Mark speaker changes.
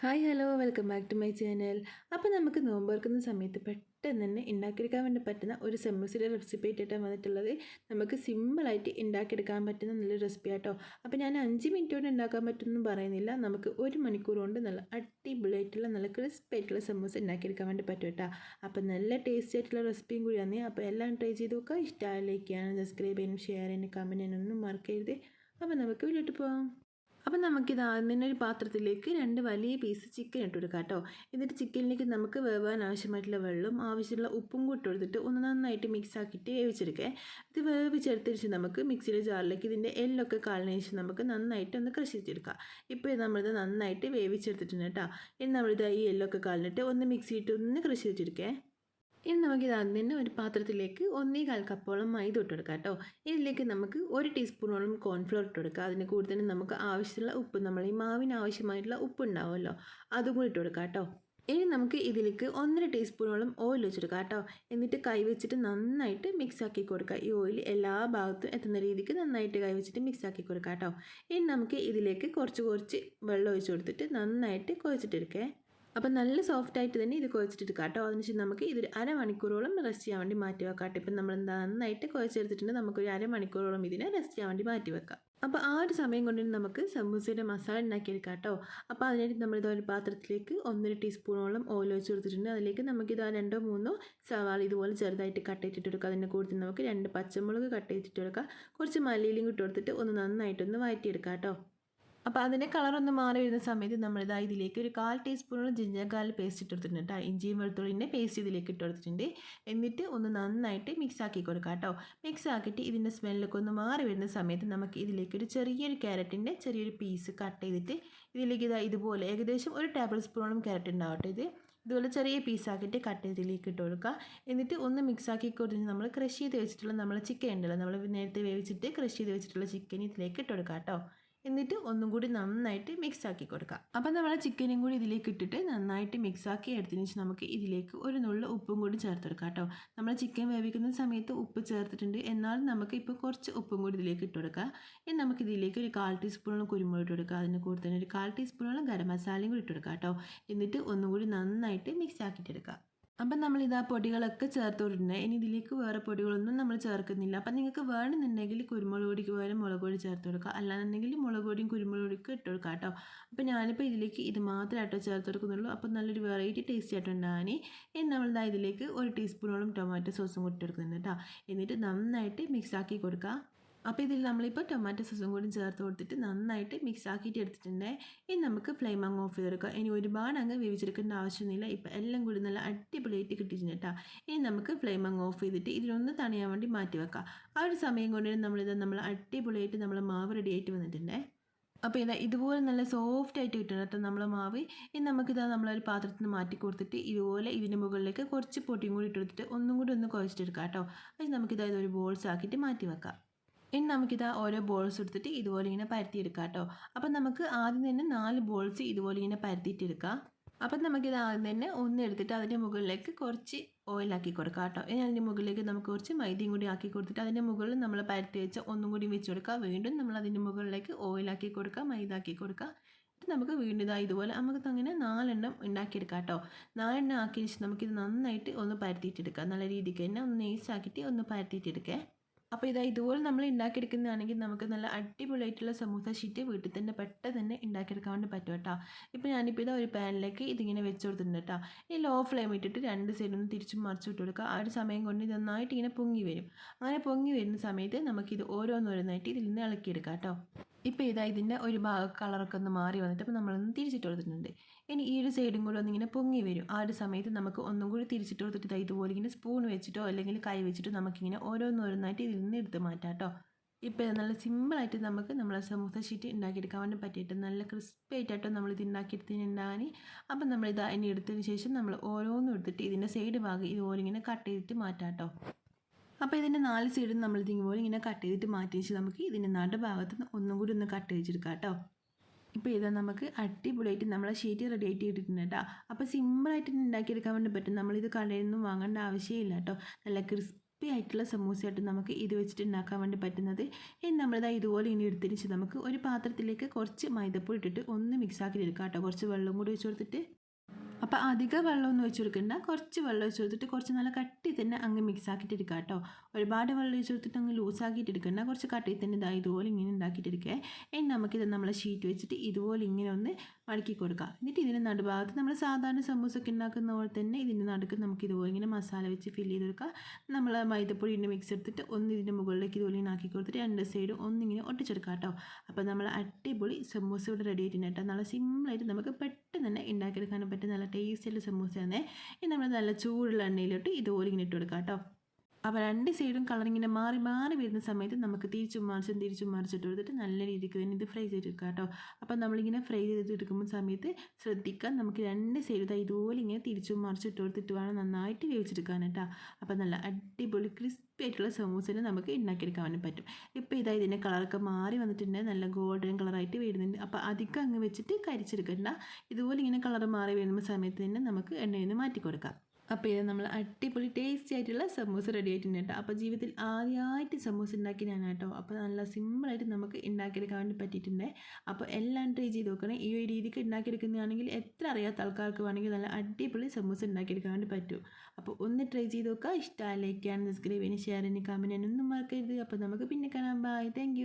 Speaker 1: Hi hello. Welcome back to my channel. അപ്പോൾ നമുക്ക് നോമ്പ് തുറക്കുന്ന സമയത്ത് പെട്ടെന്ന് തന്നെ ഉണ്ടാക്കിയെടുക്കാൻ വേണ്ടി പറ്റുന്ന ഒരു സമൂസയുടെ റെസിപ്പി ആയിട്ടാണ് വന്നിട്ടുള്ളത്. നമുക്ക് സിമ്പിളായിട്ട് ഉണ്ടാക്കിയെടുക്കാൻ പറ്റുന്ന നല്ലൊരു റെസിപ്പി ആട്ടോ. അപ്പോൾ ഞാൻ അഞ്ച് മിനിറ്റ് കൊണ്ട് ഉണ്ടാക്കാൻ പറ്റുമെന്ന് പറയുന്നില്ല. നമുക്ക് ഒരു മണിക്കൂർ കൊണ്ട് നല്ല അടിപൊളിയായിട്ടുള്ള നല്ല ക്രിസ്പി ആയിട്ടുള്ള സമൂസ ഉണ്ടാക്കിയെടുക്കാൻ വേണ്ടി പറ്റും കേട്ടോ. അപ്പോൾ നല്ല ടേസ്റ്റി ആയിട്ടുള്ള റെസിപ്പിയും കൂടിയാണ്. അപ്പോൾ എല്ലാം ട്രൈ ചെയ്ത് നോക്കുക. ഇഷ്ടമായിലേക്കാണ് സബ്സ്ക്രൈബ് ചെയ്യാനും ഷെയർ ചെയ്യാനും കമന്റ് ചെയ്യാനൊന്നും മറക്കരുത്. അപ്പോൾ നമുക്ക് വീട്ടിൽ പോകാം അപ്പം നമുക്കിത് ആദ്യം ഒരു പാത്രത്തിലേക്ക് രണ്ട് വലിയ പീസ് ചിക്കൻ ഇട്ട് കൊടുക്കാം കേട്ടോ എന്നിട്ട് ചിക്കനിലേക്ക് നമുക്ക് വേവാൻ ആവശ്യമായിട്ടുള്ള വെള്ളം ആവശ്യമുള്ള ഉപ്പും കൂട്ടി കൊടുത്തിട്ട് ഒന്ന് നന്നായിട്ട് മിക്സ് ആക്കിയിട്ട് വേവിച്ചെടുക്കുക ഇത് വേവിച്ചെടുത്തിരിച്ച് നമുക്ക് മിക്സിയുടെ ജാറിലേക്ക് ഇതിന്റെ എല്ലൊക്കെ ശേഷം നമുക്ക് നന്നായിട്ട് ഒന്ന് ക്രഷ് ചെയ്തെടുക്കാം ഇപ്പോൾ നമ്മളിത് നന്നായിട്ട് വേവിച്ചെടുത്തിട്ടുണ്ട് കേട്ടോ. ഇനി നമ്മളിത് ഈ എല്ലൊക്കെ കാലിനിട്ട് ഒന്ന് മിക്സിയിട്ട് ഒന്ന് ക്രഷ് ചെയ്തെടുക്കേ ഇനി നമുക്ക് ആദ്യം തന്നെ ഒരു പാത്രത്തിലേക്ക് ഒന്നേ കാൽ കപ്പോളം മൈദ ഇട്ട് കൊടുക്കാം കേട്ടോ. ഇതിലേക്ക് നമുക്ക് ഒരു ടീസ്പൂണോളം കോൺഫ്ലോർ ഇട്ട് കൊടുക്കുക അതിന് കൂടി തന്നെ നമുക്ക് ആവശ്യമുള്ള ഉപ്പ് നമ്മൾ ഈ മാവിന് ആവശ്യമായിട്ടുള്ള ഉപ്പ് ഉണ്ടാവുമല്ലോ അതും കൂടി ഇട്ട് കൊടുക്കാം കേട്ടോ. ഇനി നമുക്ക് ഇതിലേക്ക് ഒന്നര ടീസ്പൂണോളം ഓയിൽ വെച്ചെടുക്കാം കേട്ടോ. എന്നിട്ട് കൈ വെച്ചിട്ട് നന്നായിട്ട് മിക്സ് ആക്കി കൊടുക്കുക. ഈ ഓയിൽ എല്ലാ ഭാഗത്തും എത്തുന്ന രീതിക്ക് നന്നായിട്ട് കൈ വെച്ചിട്ട് മിക്സ് ആക്കി കൊടുക്കാം കേട്ടോ. ഇനി നമുക്ക് ഇതിലേക്ക് കുറച്ച് കുറച്ച് വെള്ളം ഒഴിച്ച് കൊടുത്തിട്ട് നന്നായിട്ട് കുഴച്ചിട്ടെടുക്കേ. അപ്പം നല്ല സോഫ്റ്റ് ആയിട്ട് തന്നെ ഇത് കുഴച്ചിട്ട് കേട്ടോ. അതിനുശേഷം നമുക്ക് ഇതൊരു അരമണിക്കൂറോളം റെസ്റ്റ് ചെയ്യാൻ വേണ്ടി മാറ്റി വെക്കാം കേട്ടോ ഇപ്പം നമ്മൾ നന്നായിട്ട് കുഴച്ചെടുത്തിട്ടുണ്ട്. നമുക്കൊരു അരമണിക്കൂറോളം ഇതിനെ റെസ്റ്റ് ചെയ്യാൻ വേണ്ടി മാറ്റി വെക്കാം. അപ്പോൾ ആ ഒരു സമയം കൊണ്ട് നമുക്ക് സമൂസയുടെ മസാല ഉണ്ടാക്കിയെടുക്കാം കേട്ടോ. അപ്പോൾ അതിനായിട്ട് നമ്മൾ ഇതൊരു പാത്രത്തിലേക്ക് ഒന്നര ടീസ്പൂണോളം ഓയിൽ ഒഴിച്ച് കൊടുത്തിട്ടുണ്ട്. അതിലേക്ക് നമുക്കിത് ആ രണ്ടോ മൂന്നോ സവാള ഇതുപോലെ ചെറുതായിട്ട് കട്ട് ചെയ്തിട്ട് കൊടുക്കുക അതിന്റെ കൂടുതൽ നമുക്ക് രണ്ട് പച്ചമുളക് കട്ട് ചെയ്തിട്ട് കൊടുക്കുക കുറച്ച് മല്ലിയിലും ഇട്ട് കൊടുത്തിട്ട് ഒന്ന് നന്നായിട്ടൊന്ന് വഴറ്റിയെടുക്കാം കേട്ടോ. അപ്പോൾ അതിന്റെ കളറൊന്ന് മാറി വരുന്ന സമയത്ത് നമ്മളിതാ ഇതിലേക്ക് ഒരു കാൽ ടീസ്പൂണോളം ജിഞ്ചർ ഗാർലിക് പേസ്റ്റ് ഇട്ട് കൊടുത്തിട്ടുണ്ട് കേട്ടോ ഇഞ്ചിയും വെളുത്തുള്ളിന്റെ പേസ്റ്റ് ഇതിലേക്ക് ഇട്ട് കൊടുത്തിട്ടുണ്ട് എന്നിട്ട് ഒന്ന് നന്നായിട്ട് മിക്സ് ആക്കി കൊടുക്കുക കേട്ടോ മിക്സ് ആക്കിയിട്ട് ഇതിന്റെ സ്മെല്ലൊക്കെ ഒന്ന് മാറി വരുന്ന സമയത്ത് നമുക്ക് ഇതിലേക്ക് ഒരു ചെറിയൊരു ക്യാരറ്റിന്റെ ചെറിയൊരു പീസ് കട്ട് ചെയ്തിട്ട് ഇതിലേക്ക് ഇതാ ഇതുപോലെ ഏകദേശം ഒരു ടേബിൾ സ്പൂണോളം ക്യാരറ്റ് ഉണ്ടാവട്ടെ ഇത്. ഇതുപോലെ ചെറിയ പീസാക്കിയിട്ട് കട്ട് ചെയ്തിലേക്ക് ഇട്ട് കൊടുക്കുക എന്നിട്ട് ഒന്ന് മിക്സ് ആക്കി കൊടുത്ത് നമ്മൾ ക്രഷ് ചെയ്ത് വെച്ചിട്ടുള്ള നമ്മൾ ചിക്കൻ ഉണ്ടല്ലോ നമ്മൾ നേരത്തെ വേവിച്ചിട്ട് ക്രഷ് ചെയ്ത് വെച്ചിട്ടുള്ള ചിക്കൻ ഇതിലേക്ക് ഇട്ട് കൊടുക്കുക കേട്ടോ എന്നിട്ട് ഒന്നും കൂടി നന്നായിട്ട് മിക്സ് ആക്കി കൊടുക്കാം. അപ്പം നമ്മൾ ചിക്കനും കൂടി ഇതിലേക്ക് ഇട്ടിട്ട് നന്നായിട്ട് മിക്സ് ആക്കി എടുത്തതിന് ശേഷം നമുക്ക് ഇതിലേക്ക് ഒരു നുള്ള ഉപ്പും കൂടി ചേർത്ത് കൊടുക്കാം കേട്ടോ. നമ്മൾ ചിക്കൻ വേവിക്കുന്ന സമയത്ത് ഉപ്പ് ചേർത്തിട്ടുണ്ട്. എന്നാലും നമുക്ക് ഇപ്പോൾ കുറച്ച് ഉപ്പും കൂടി ഇതിലേക്ക് ഇട്ട് കൊടുക്കാം. ഇനി നമുക്ക് ഇതിലേക്ക് ഒരു കാൽ ടീസ്പൂണോളം കുരുമുളക് ഇട്ട് കൊടുക്കുക അതിന് കൂടെ തന്നെ ഒരു കാൽ ടീസ്പൂണോളം ഗരം മസാലയും കൂടി ഇട്ട് കൊടുക്കാം കേട്ടോ. എന്നിട്ട് ഒന്നും കൂടി നന്നായിട്ട് മിക്സ് ആക്കിയിട്ടെടുക്കാം അപ്പം ഇതാ പൊടികളൊക്കെ ചേർത്ത് ഇനി ഇതിലേക്ക് വേറെ പൊടികളൊന്നും നമ്മൾ ചേർക്കുന്നില്ല. അപ്പം നിങ്ങൾക്ക് വേണമെന്നുണ്ടെങ്കിൽ കുരുമുളക് പൊടിക്ക് പകരം മുളക് പൊടി ചേർത്ത് കൊടുക്കുക. അല്ലാന്നുണ്ടെങ്കിൽ മുളക് പൊടിയും കുരുമുളക് പൊടിക്കും ഇട്ട് കൊടുക്കുക കേട്ടോ. അപ്പം ഞാനിപ്പോൾ ഇതിലേക്ക് ഇത് മാത്രമായിട്ടോ ചേർത്ത് കൊടുക്കുന്നുള്ളൂ. അപ്പം നല്ലൊരു വെറൈറ്റി ടേസ്റ്റ് ആയിട്ടുണ്ടാകാൻ ഇനി നമ്മളിതാ ഇതിലേക്ക് ഒരു ടീസ്പൂണോളം ടൊമാറ്റോ സോസും കൂട്ടി എടുക്കുന്നുണ്ട് കേട്ടോ. എന്നിട്ട് നന്നായിട്ട് മിക്സാക്കി കൊടുക്കുക. അപ്പോൾ ഇതിൽ നമ്മളിപ്പോൾ ടൊമാറ്റോ സോസും കൂടി ചേർത്ത് കൊടുത്തിട്ട് നന്നായിട്ട് മിക്സ് ആക്കിയിട്ട് എടുത്തിട്ടുണ്ടെങ്കിൽ ഇനി നമുക്ക് ഫ്ലെയിം അങ്ങ് ഓഫ് ചെയ്തെടുക്കാം. ഇനി ഒരുപാട് അങ്ങ് വേവിച്ചെടുക്കേണ്ട ആവശ്യമൊന്നുമില്ല. ഇപ്പോൾ എല്ലാം കൂടി നല്ല അടിപൊളിയായിട്ട് കിട്ടിയിട്ടുണ്ട് കേട്ടോ ഇനി നമുക്ക് ഫ്ലെയിം അങ്ങ് ഓഫ് ചെയ്തിട്ട് ഇതിനൊന്ന് തണിയാൻ വേണ്ടി മാറ്റി വെക്കാം. ആ ഒരു സമയം കൊണ്ട് നമ്മളിത് നമ്മൾ അടിപൊളിയായിട്ട് നമ്മൾ മാവ് റെഡി ആയിട്ട് വന്നിട്ടുണ്ട്. അപ്പോൾ ഇതാ ഇതുപോലെ നല്ല സോഫ്റ്റ് ആയിട്ട് കിട്ടണം കേട്ടോ നമ്മൾ മാവ്. ഇനി നമുക്കിതാ നമ്മളൊരു പാത്രത്തിൽ നിന്ന് മാറ്റി കൊടുത്തിട്ട് ഇതുപോലെ ഇതിന്റെ മുകളിലേക്ക് കുറച്ച് പൊടിയും കൂടി ഇട്ട് കൊടുത്തിട്ട് ഒന്നും കൂടി ഒന്ന് കുഴച്ചിട്ടെടുക്കാം കേട്ടോ അത് നമുക്കിതാ ഒരു ബോൾസ് ആക്കിയിട്ട് മാറ്റി വെക്കാം. ഇനി നമുക്കിതാ ഓരോ ബോൾസ് എടുത്തിട്ട് ഇതുപോലെ ഇങ്ങനെ പരത്തിയെടുക്കാം കേട്ടോ. അപ്പം നമുക്ക് ആദ്യം തന്നെ നാല് ബോൾസ് ഇതുപോലെ ഇങ്ങനെ പരത്തിയിട്ടെടുക്കാം. അപ്പം നമുക്കിത് ആദ്യം തന്നെ ഒന്ന് എടുത്തിട്ട് അതിന്റെ മുകളിലേക്ക് കുറച്ച് ഓയിലാക്കി കൊടുക്കാം കേട്ടോ. ഇനി അതിന്റെ മുകളിലേക്ക് നമുക്ക് കുറച്ച് മൈദയും കൂടി ആക്കി കൊടുത്തിട്ട് അതിന്റെ മുകളിൽ നമ്മൾ പരത്തി വെച്ച് ഒന്നും കൂടി വെച്ച് കൊടുക്കുക വീണ്ടും നമ്മൾ അതിന്റെ മുകളിലേക്ക് ഓയിലാക്കി കൊടുക്കുക മൈദ ആക്കി കൊടുക്കുക നമുക്ക് വീണ്ടും ഇതാ ഇതുപോലെ നമുക്ക് അങ്ങനെ നാലെണ്ണം ഉണ്ടാക്കിയെടുക്കാം കേട്ടോ. നാലെണ്ണം ആക്കിയ ശേഷം നമുക്കിത് നന്നായിട്ട് ഒന്ന് പരത്തിയിട്ടെടുക്കാം. നല്ല രീതിക്ക് തന്നെ ഒന്ന് നെയ്സാക്കിയിട്ട് ഒന്ന് പരത്തിയിട്ടെടുക്കേ. അപ്പോൾ ഇതാ ഇതുപോലെ നമ്മൾ ഉണ്ടാക്കിയെടുക്കുന്നതാണെങ്കിൽ നമുക്ക് നല്ല അടിപൊളിയായിട്ടുള്ള സമൂസ ഷീറ്റ് വീട്ടിൽ തന്നെ പെട്ടെന്ന് തന്നെ ഉണ്ടാക്കിയെടുക്കാൻ വേണ്ടി പറ്റും കേട്ടോ. ഇപ്പോൾ ഞാനിപ്പോൾ ഇതാ ഒരു പാനിലേക്ക് ഇതിങ്ങനെ വെച്ച് കൊടുത്തിട്ടുണ്ട് കേട്ടോ. ഈ ലോ ഫ്ലെയിം ഇട്ടിട്ട് രണ്ട് സൈഡിൽ നിന്ന് തിരിച്ചും മറിച്ച് വിട്ട് കൊടുക്കുക. ആ ഒരു സമയം കൊണ്ട് ഇത് നന്നായിട്ട് ഇങ്ങനെ പൊങ്ങി വരും. അങ്ങനെ പൊങ്ങി വരുന്ന സമയത്ത് നമുക്കിത് ഓരോന്നോരോന്നായിട്ട് ഇതിൽ നിന്ന് ഇളക്കിയെടുക്കാം കേട്ടോ. ഇപ്പോൾ ഇതാ ഇതിന്റെ ഒരു ഭാഗം കളറൊക്കെ ഒന്ന് മാറി വന്നിട്ട് അപ്പോൾ നമ്മളൊന്ന് തിരിച്ചിട്ട് കൊടുത്തിട്ടുണ്ട്. ഇനി ഈ ഒരു സൈഡും കൂടെ ഒന്നിങ്ങനെ പൊങ്ങി വരും. ആ ഒരു സമയത്ത് നമുക്ക് ഒന്നും കൂടി തിരിച്ചിട്ട് കൊടുത്തിട്ട് ഇതാ ഇതുപോലെ ഇങ്ങനെ സ്പൂൺ വെച്ചിട്ടോ അല്ലെങ്കിൽ കൈ വെച്ചിട്ടോ നമുക്കിങ്ങനെ ഓരോന്നോരോന്നായിട്ട് ഇതിൽ നിന്ന് എടുത്ത് മാറ്റാം കേട്ടോ. ഇപ്പോൾ നല്ല സിമ്പിളായിട്ട് നമുക്ക് നമ്മളെ സമൂസ ഷീറ്റ് ഉണ്ടാക്കിയെടുക്കാൻ വേണ്ടി പറ്റിയിട്ട് നല്ല ക്രിസ്പി ആയിട്ടോ നമ്മൾ ഇത് ഉണ്ടാക്കിയെടുത്തിട്ടുണ്ടാകാൻ അപ്പം നമ്മൾ ഇത് അതിനെ എടുത്തതിന് ശേഷം നമ്മൾ ഓരോന്നും എടുത്തിട്ട് ഇതിന്റെ സൈഡ് ഭാഗം ഇതുപോലെ ഇങ്ങനെ കട്ട് ചെയ്തിട്ട് മാറ്റാം കേട്ടോ. അപ്പോൾ ഇതിന്റെ നാല് സൈഡും നമ്മൾ ഇതുപോലെ ഇങ്ങനെ കട്ട് ചെയ്തിട്ട് മാറ്റി വെച്ച് നമുക്ക് ഇതിന്റെ നടുഭാഗത്ത് ഒന്നും കൂടി ഒന്ന് കട്ട് വെച്ചെടുക്കാം കേട്ടോ. ഇപ്പോൾ ഇതാ നമുക്ക് അടിപൊളിയായിട്ട് നമ്മളെ ഷീറ്റ് റെഡി ആയിട്ട് ഇട്ടിട്ടുണ്ട് കേട്ടോ. അപ്പോൾ സിമ്പിളായിട്ട് ഉണ്ടാക്കിയെടുക്കാൻ വേണ്ടി പറ്റും. നമ്മളിത് കടയിൽ നിന്നും വാങ്ങേണ്ട ആവശ്യമില്ല കേട്ടോ. നല്ല ക്രിസ്പി ആയിട്ടുള്ള സമൂസയായിട്ട് നമുക്ക് ഇത് വെച്ചിട്ട് ഉണ്ടാക്കാൻ വേണ്ടി പറ്റുന്നത്. ഇനി നമ്മളിതാ ഇതുപോലെ ഇനി എടുത്തിരിച്ച് നമുക്ക് ഒരു പാത്രത്തിലേക്ക് കുറച്ച് മൈദപ്പൊടി ഇട്ടിട്ട് ഒന്ന് മിക്സ് ആക്കി എടുക്കാം കേട്ടോ. കുറച്ച് വെള്ളം കൂടി ഒഴിച്ച് കൊടുത്തിട്ട്. അപ്പോൾ അധിക വെള്ളമൊന്നും ഒഴിച്ച് കൊടുക്കണ്ട. കുറച്ച് വെള്ളം ഒഴിച്ച് കൊടുത്തിട്ട് കുറച്ച് നല്ല കട്ടി തന്നെ അങ്ങ് മിക്സ് ആക്കിയിട്ട് എടുക്കുക കേട്ടോ. ഒരുപാട് വെള്ളം ഒഴിച്ച് കൊടുത്തിട്ട് അങ്ങ് ലൂസ് ആക്കിയിട്ട് എടുക്കണ്ട. കുറച്ച് കട്ടി തന്നെ ഇതാ ഇതുപോലെ ഇങ്ങനെ ഉണ്ടാക്കിയിട്ട് എടുക്കുക ഇനി നമുക്കിത് നമ്മളെ ഷീറ്റ് വെച്ചിട്ട് ഇതുപോലെ ഇങ്ങനെ ഒന്ന് മടക്കി കൊടുക്കുക എന്നിട്ട് ഇതിന്റെ നടുഭാഗത്ത് നമ്മൾ സാധാരണ സമൂസൊക്കെ ഉണ്ടാക്കുന്ന പോലെ തന്നെ ഇതിന്റെ നടുക്ക് നമുക്ക് ഇതുപോലെ ഇങ്ങനെ മസാല വെച്ച് ഫില്ല് ചെയ്ത് കൊടുക്കുക നമ്മൾ മൈദപ്പൊടി ഇങ്ങനെ മിക്സ് എടുത്തിട്ട് ഒന്ന് ഇതിന്റെ മുകളിലേക്ക് ഇതുപോലെ ഇങ്ങനെ ആക്കി കൊടുത്തിട്ട് രണ്ട് സൈഡും ഒന്നിങ്ങനെ ഒട്ടിച്ചെടുക്കുക കേട്ടോ. അപ്പോൾ നമ്മൾ അടിപൊളി സമൂസ ഇവിടെ റെഡി ആയിട്ടുണ്ട് കേട്ടോ. നല്ല സിമ്പിളായിട്ട് നമുക്ക് പെട്ടെന്ന് തന്നെ ഉണ്ടാക്കിയെടുക്കാനും പറ്റും. നല്ല ടേസ്റ്റിയുള്ള തന്നെ ഇത് നമ്മൾ നല്ല ചൂടുള്ള എണ്ണയിലോട്ട് ഇതുപോലെ ഇങ്ങനെ ഇട്ട് കൊടുക്കാം കേട്ടോ അപ്പോൾ രണ്ട് സൈഡും കളർ ഇങ്ങനെ മാറി മാറി വരുന്ന സമയത്ത് നമുക്ക് തിരിച്ചും മറിച്ചും തിരിച്ചും മറിച്ചിട്ട് കൊടുത്തിട്ട് നല്ല രീതിക്ക് തന്നെ ഇത് ഫ്രൈ ചെയ്തെടുക്കുക കേട്ടോ. അപ്പോൾ നമ്മളിങ്ങനെ ഫ്രൈ ചെയ്തെടുക്കുമ്പോൾ സമയത്ത് ശ്രദ്ധിക്കാൻ നമുക്ക് രണ്ട് സൈഡും ഇതുപോലെ ഇങ്ങനെ തിരിച്ചും മറിച്ചിട്ട് കൊടുത്തിട്ട് വേണം നന്നായിട്ട് വേവിച്ചെടുക്കാൻ കേട്ടോ. അപ്പോൾ നല്ല അടിപൊളി ക്രിസ്പി ആയിട്ടുള്ള സമൂസനെ നമുക്ക് ഉണ്ടാക്കിയെടുക്കാൻ വേണ്ടി പറ്റും. ഇപ്പോൾ ഇതാ ഇതിന്റെ കളറൊക്കെ മാറി വന്നിട്ടുണ്ട്. നല്ല ഗോൾഡൻ കളറായിട്ട് വരുന്നുണ്ട്. അപ്പോൾ അധികം അങ്ങ് വെച്ചിട്ട് കരിച്ചെടുക്കണ്ട. ഇതുപോലെ ഇങ്ങനെ കളർ മാറി വരുന്ന സമയത്ത് തന്നെ നമുക്ക് എണ്ണയിൽ നിന്ന് മാറ്റി കൊടുക്കാം അപ്പോൾ ഇത് നമ്മൾ അടിപൊളി ടേസ്റ്റി ആയിട്ടുള്ള സമൂസ റെഡി ആയിട്ടുണ്ട് കേട്ടോ. അപ്പോൾ ജീവിതത്തിൽ ആദ്യമായിട്ട് സമൂസ ഉണ്ടാക്കി ഞാൻ കേട്ടോ. അപ്പോൾ നല്ല സിമ്പിളായിട്ട് നമുക്ക് ഉണ്ടാക്കിയെടുക്കാൻ വേണ്ടി പറ്റിയിട്ടുണ്ട്. അപ്പോൾ എല്ലാം ട്രൈ ചെയ്ത് നോക്കണേ. ഈ ഒരു രീതിക്ക് ഉണ്ടാക്കിയെടുക്കുന്നതാണെങ്കിൽ എത്ര അറിയാത്ത ആൾക്കാർക്ക് വേണമെങ്കിൽ നല്ല അടിപൊളി സമൂസ ഉണ്ടാക്കിയെടുക്കാൻ വേണ്ടി പറ്റും. അപ്പോൾ ഒന്ന് ട്രൈ ചെയ്ത് നോക്കുക. ഇഷ്ടമായി ലൈക്ക് ചെയ്യാൻ സബ്സ്ക്രൈബ് ചെയ്യാൻ ഷെയർ ചെയ്യാൻ കമന്റ് ചെയ്യാനൊന്നും മറക്കരുത്. അപ്പോൾ നമുക്ക് പിന്നെ കാണാം. Bye thank